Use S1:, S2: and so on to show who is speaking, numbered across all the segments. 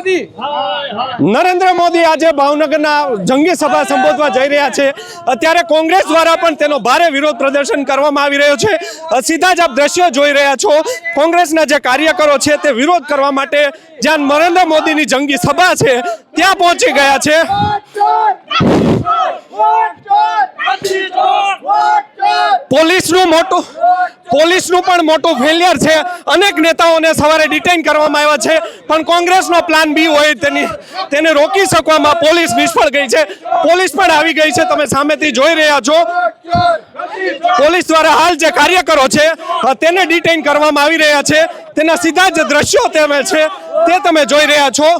S1: મોદી
S2: નરેન્દ્ર મોદી આજે ભાવનગરના જંગી સભા સંબોધવા જઈ રહ્યા છે અત્યારે કોંગ્રેસ દ્વારા પણ તેનો ભારે વિરોધ પ્રદર્શન કરવામાં આવી રહ્યો છે સીધા જ આપ દ્રશ્યો જોઈ રહ્યા છો કોંગ્રેસના જે કાર્યકરો છે તે વિરોધ કરવા માટે જ્યાં નરેન્દ્ર મોદીની જંગી સભા છે ત્યાં પહોંચી ગયા છે પોલીસનું મોટું પોલીસનું પણ મોટું ફેલિયર છે. અનેક નેતાઓને સવારે ડિટેઇન કરવામાં આવ્યા છે. પણ કોંગ્રેસનો પ્લાન બી હોય તેની તેને રોકી શકવામાં પોલીસ નિષ્ફળ ગઈ છે. પોલીસ પણ આવી ગઈ છે. તમે સામેથી જોઈ રહ્યા છો. પોલીસ દ્વારા હાલ જે કાર્યકરો છે તેને ડિટેઇન કરવામાં આવી રહ્યા છે. તેના સીધા જ દ્રશ્યો તમે છે. તે તમે જોઈ રહ્યા છો.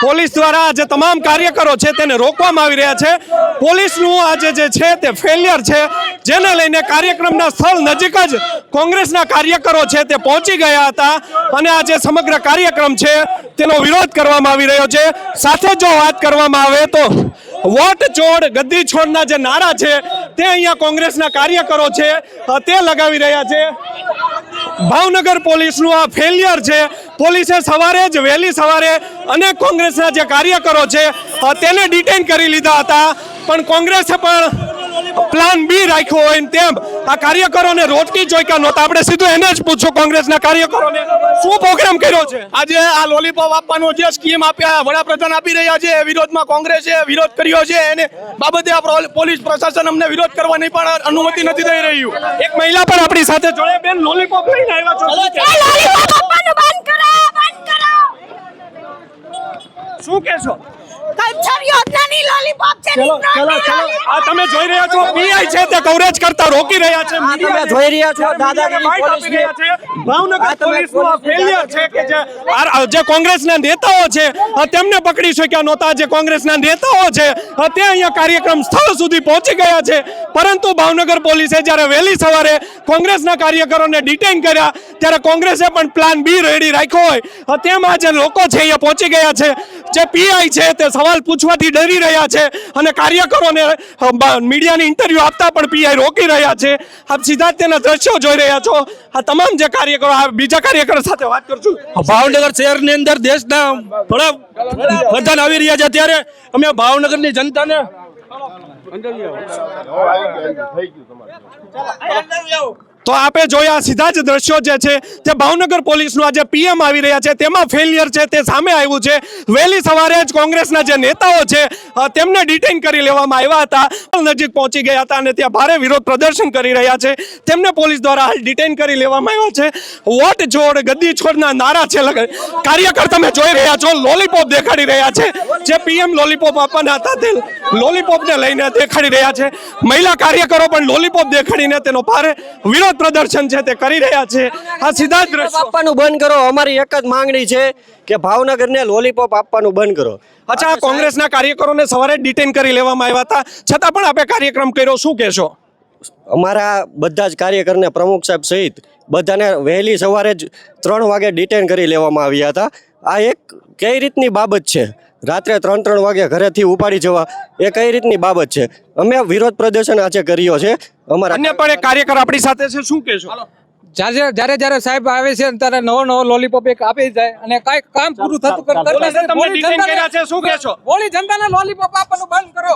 S2: પોલીસ દ્વારા આજે તમામ કાર્યકરો છે તેને રોકવામાં આવી રહ્યા છે. પોલીસનું આજે જે છે તે ફેલિયર છે, જેને લઈને કાર્યક્રમના સ્થળ નજીક જ કોંગ્રેસના કાર્યકરો છે તે પહોંચી ગયા હતા અને આજે સમગ્ર કાર્યક્રમ છે તેનો વિરોધ કરવામાં આવી રહ્યો છે. સાથે જો વાત કરવામાં આવે તો વોટ ચોડ ગદ્દી છોડના જે નારા છે તે અહીંયા કોંગ્રેસના કાર્યકરો છે તે લગાવી રહ્યા છે. ભાવનગર પોલીસનું આ ફેલિયર છે. પોલીસે સવારે જ વહેલી સવારે અનેક કોંગ્રેસના જે કાર્યકરો છે તેને ડિટેન કરી લીધા હતા. પણ કોંગ્રેસે પણ પ્લાન બી રાખ્યો હોય તેમ આ કાર્યકરોને રોટકી જોઈકા નહોતા. આપણે સીધું એને જ પૂછો કોંગ્રેસના કાર્યકરોને શું પ્રોગ્રામ કર્યો છે?
S3: આજે આ લોલીપોપ આપવાનો જે સ્કીમ આપ્યા વડાપ્રધાન આપી રહ્યા છે એ વિરોધમાં કોંગ્રેસે વિરોધ કર્યો છે એને બાબતે આ પોલીસ પ્રશાસન અમને વિરોધ કરવાની પણ અનુમતિ નથી દઈ રહ્યું.
S2: એક મહિલા પણ આપણી સાથે જોડે બેન લોલીપોપ લઈને આવ્યા છો. શું કહેશો?
S4: લોલીપોપ આપવાનું બંધ કરો બંધ કરો
S2: શું કહેશો
S4: કલ્ચર યોજનાની લોલીપોપ છે
S2: ચલો ચલો ચલો. આ તમે જોઈ રહ્યા છો પીઆઈ છે તે કવરેજ કરતા રોકી રહ્યા છે
S5: તમે જોઈ રહ્યા છો દાદાગીરી
S2: બાઇટ રહ્યા છે. ભાવનગર
S5: આ તમે
S2: પોલીસનું આ
S5: પોલીસની
S2: failure છે કે જે જે કોંગ્રેસના નેતાઓ છે તેમને પકડી શક્યા નહોતા જે કોંગ્રેસના નેતાઓ છે તે અહીંયા કાર્યક્રમ સ્થળ સુધી પહોંચી ગયા છે. પરંતુ ભાવનગર પોલીસે જ્યારે વહેલી સવારે કોંગ્રેસના કાર્યકરોને ડિટેન કર્યા ત્યારે કોંગ્રેસે પણ પ્લાન બી રેડી રાખ્યો હોય. તેમાં તેમ આ જે લોકો છે અહીંયા પહોંચી ગયા છે. જે પીઆઈ છે તે સવાલ પૂછવાથી ડરી રહ્યા છે અને કાર્યકરોને મીડિયાની ઇન્ટરવ્યૂ આપતા પણ પીઆઈ રોકી રહ્યા છે. આપ સીધા તેના દ્રશ્યો જોઈ રહ્યા છો. આ તમામ જે કાર્યકરો આ બીજા કાર્યકરો સાથે વાત કરશું.
S3: ભાવનગર શહેરની અંદર દેશના ઘણા પ્રધાન આવી રહ્યા છે ત્યારે અમે ભાવનગરની જનતાને
S2: તો આપે જોયા સીધા જ દ્રશ્યો જે છે તે ભાવનગર પોલીસનું આજે પીએમ આવી રહ્યા છે, તેમાં ફેલિયર છે, તે સામે આવ્યું છે. વહેલી સવારે જ કોંગ્રેસના જે નેતાઓ છે તેમને ડિટેન કરી લેવામાં આવ્યા હતા. નજીક પહોંચી ગયા હતા અને ત્યાં ભારે વિરોધ પ્રદર્શન કરી રહ્યા છે. તેમને પોલીસ દ્વારા હાલ ડિટેન કરી લેવામાં આવ્યા છે. વોટ છોડ ગદ્દી છોડના નારા છે કાર્યકર તમે જોઈ રહ્યા છો લોલીપોપ દેખાડી રહ્યા છે. જે પીએમ લોલીપોપ આપવાના હતા, તે લોલીપોપને લઈને દેખાડી રહ્યા છે. મહિલા કાર્યકરો પણ લોલીપોપ દેખાડીને તેનો ભારે વિરોધ પ્રદર્શન છે તે કરી રહ્યા છે. આ સીધા દ્રશ્યો
S5: આપવાનું બંધ કરો. અમારી એક જ માંગણી છે કે ભાવનગરને લોલીપોપ આપવાનું બંધ કરો.
S2: અચ્છા કોંગ્રેસના કાર્યકરોને સવારે ડિટેન કરી લેવામાં આવ્યા હતા. છતાં પણ આપણે કાર્યક્રમ કર્યો. શું કહેશો?
S5: અમારા બધા જ કાર્યકરને પ્રમુખ સાહેબ સહિત બધાને વહેલી સવારે જ ત્રણ વાગે ડિટેન કરી લેવામાં આવ્યા હતા. આ એક કઈ રીતની બાબત છે? રાત્રે ત્રણ ત્રણ વાગે ઘરેથી ઉપાડી જવા. એ કઈ રીતની બાબત છે? અમે વિરોધ પ્રદર્શન આજે કર્યો છે. અમારા
S2: અન્ય પણ એક કાર્યકર આપણી સાથે છે. શું કહેશો?
S1: જ્યારે જ્યારે જ્યારે સાહેબ આવે છે ત્યારે નવો નવો લોલીપોપ એક આપી જાય અને કઈ કામ પૂરું થતું કરતા? બોલી જનતાને લોલીપોપ આપવાનું બંધ કરો.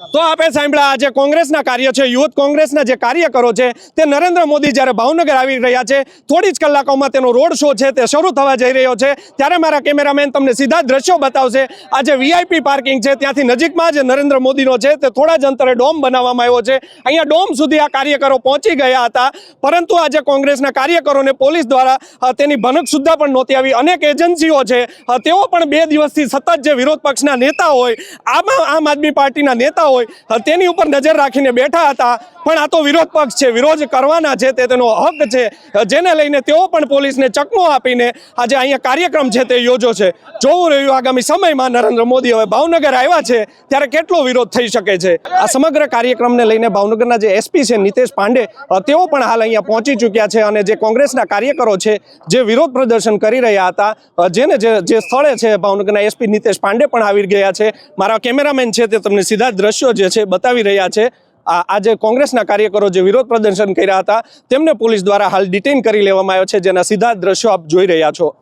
S2: તો આપણે સાંભળ્યા આજે કોંગ્રેસના કાર્ય છે યુથ કોંગ્રેસના જે કાર્યકરો છે, તે નરેન્દ્ર મોદી જ્યારે ભાવનગર આવી રહ્યા છે, થોડી જ કલાકોમાં તેનો રોડ શો છે, તે શરૂ થવા જઈ રહ્યો છે. ત્યારે મારા કેમેરામેન તમને સીધા દ્રશ્યો બતાવશે. આજે વીઆઈપી પાર્કિંગ છે, ત્યાંથી નજીકમાં જે નરેન્દ્ર મોદીનો છે, તે થોડા જ અંતરે ડોમ બનાવવામાં આવ્યો છે. અહીંયા ડોમ સુધી આ કાર્યકરો પહોંચી ગયા હતા. પરંતુ આજે કોંગ્રેસના કાર્યકરોને પોલીસ દ્વારા તેની ભનક સુદ્ધા પણ નહોતી આવી. અનેક એજન્સીઓ છે તેઓ પણ બે દિવસથી સતત જે વિરોધ પક્ષના નેતા હોય, આમાં આમ આદમી પાર્ટીના નેતા હોય તેની ઉપર નજર રાખીને બેઠા હતા. પણ આ તો વિરોધ પક્ષ છે, વિરોધ કરવાના છે, તે તેનો હક છે. જેને લઈને તેઓ પણ પોલીસને ચકમો આપીને આજે અહીંયા કાર્યક્રમ છે તે યોજો છે. જોવું રહ્યું આગામી સમયમાં નરેન્દ્ર મોદી હવે ભાવનગર આવ્યા છે, ત્યારે કેટલો વિરોધ થઈ શકે છે? આ સમગ્ર કાર્યક્રમને લઈને ભાવનગરના જે એસપી છે નિતેશ પાંડે તેઓ પણ હાલ અહીંયા પહોંચી ચૂક્યા છે અને જે કોંગ્રેસના કાર્યકરો છે, જે વિરોધ પ્રદર્શન કરી રહ્યા હતા જેને જે સ્થળે છે ભાવનગરના એસપી નિતેશ પાંડે પણ આવી ગયા છે. મારા કેમેરામેન છે તે તમને સીધા દ્રશ્યો જે છે બતાવી રહ્યા છે. આજે કોંગ્રેસના કાર્યકરો જે વિરોધ પ્રદર્શન કર્યા હતા, તેમને પોલીસ દ્વારા હાલ ડિટેન કરી લેવામાં આવ્યો છે, જેના સીધા દ્રશ્યો આપ જોઈ રહ્યા છો.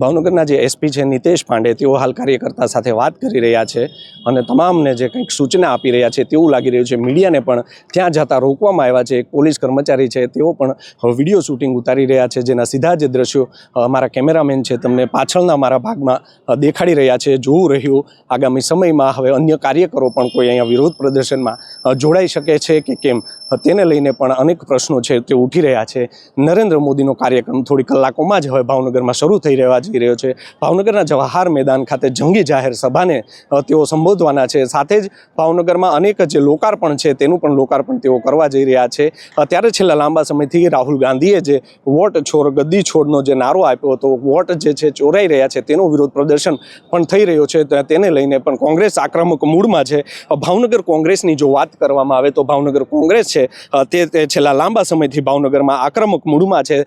S2: ભાવનગરના જે એસપી છે નિતેશ પાંડે, તેઓ હાલ કાર્યકર્તા સાથે વાત કરી રહ્યા છે અને તમામને જે કંઈક સૂચના આપી રહ્યા છે તેવું લાગી રહ્યું છે. મીડિયાને પણ ત્યાં જતા રોકવામાં આવ્યા છે. એક પોલીસ કર્મચારી છે, તેઓ પણ વીડિયો શૂટિંગ ઉતારી રહ્યા છે, જેના સીધા જે દ્રશ્યો અમારા કેમેરામેન છે, તમને પાછળના મારા ભાગમાં દેખાડી રહ્યા છે. જોવું રહ્યું, આગામી સમયમાં હવે અન્ય કાર્યકરો પણ કોઈ અહીંયા વિરોધ પ્રદર્શનમાં જોડાઈ શકે છે કે કેમ? તેને લઈને પણ અનેક પ્રશ્નો છે તે ઉઠી રહ્યા છે. નરેન્દ્ર મોદીનો કાર્યક્રમ થોડી કલાકોમાં જ હવે ભાવનગરમાં શરૂ થઈ રહેવા જઈ રહ્યો છે. ભાવનગરના જવાહર મેદાન ખાતે જંગી જાહેર સભાને તેઓ સંબોધવાના છે. સાથે જ ભાવનગરમાં અનેક જે લોકાર્પણ છે, તેનું પણ લોકાર્પણ તેઓ કરવા જઈ રહ્યા છે. ત્યારે છેલ્લા લાંબા સમયથી રાહુલ ગાંધીએ જે વોટ છોડ, ગદ્દી છોડનો જે નારો આપ્યો હતો, વોટ જે છે ચોરાઈ રહ્યા છે, તેનો વિરોધ પ્રદર્શન પણ થઈ રહ્યો છે. તેને લઈને પણ કોંગ્રેસ આક્રમક મૂડમાં છે. ભાવનગર કોંગ્રેસની જો વાત કરવામાં આવે તો ભાવનગર કોંગ્રેસ છે. તે તે છેલ્લા લાંબા સમયથી ભાવનગરમાં આક્રમક મૂડમાં છે.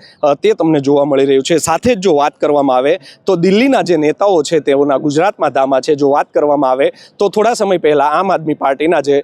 S2: તે તમને જોવા મળી રહ્યું છે. સાથે જ જો વાત કરવામાં આવે તો દિલ્હીના જે નેતાઓ છે તેઓના ગુજરાતમાં ધામા છે, જો વાત કરવામાં આવે તો થોડા સમય પહેલાં આમ આદમી પાર્ટીના જે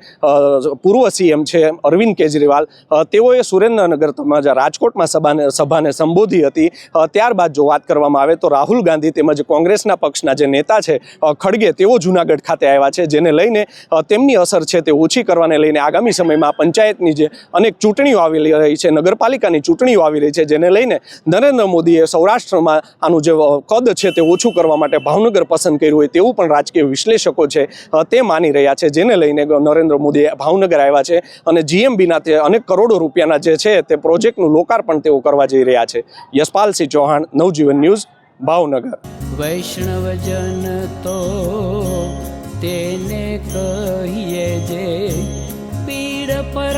S2: પૂર્વ સીએમ છે અરવિંદ કેજરીવાલ તેઓએ સુરેન્દ્રનગર તેમજ રાજકોટમાં સભાને સભાને સંબોધી હતી. ત્યારબાદ જો વાત કરવામાં આવે તો રાહુલ ગાંધી તેમજ કોંગ્રેસના પક્ષના જે નેતા છે ખડગે તેઓ જૂનાગઢ ખાતે આવ્યા છે, જેને લઈને તેમની અસર છે તે ઓછી કરવાને લઈને આગામી સમયમાં પંચાયતની જે અનેક ચૂંટણીઓ આવી રહી છે, નગરપાલિકાની ચૂંટણીઓ આવી રહી છે, જેને લઈને નરેન્દ્ર મોદીએ સૌરાષ્ટ્રમાં આનું જે કદ છે તે ઓછું કરવા માટે ભાવનગર પસંદ કર્યું હોય તેવું પણ રાજકીય વિશ્લેષકો છે તે માની રહ્યા છે. જેને લઈને નરેન્દ્ર મોદી ભાવનગર આવ્યા છે અને જીએમબીના તે અનેક કરોડો રૂપિયાના જે છે તે પ્રોજેક્ટનું લોકાર્પણ તેઓ કરવા જઈ રહ્યા છે. યશપાલસિંહ ચૌહાણ, નવજીવન ન્યૂઝ, ભાવનગર.
S6: વૈષ્ણવજન તો તેને કહીએ જે પીડ પર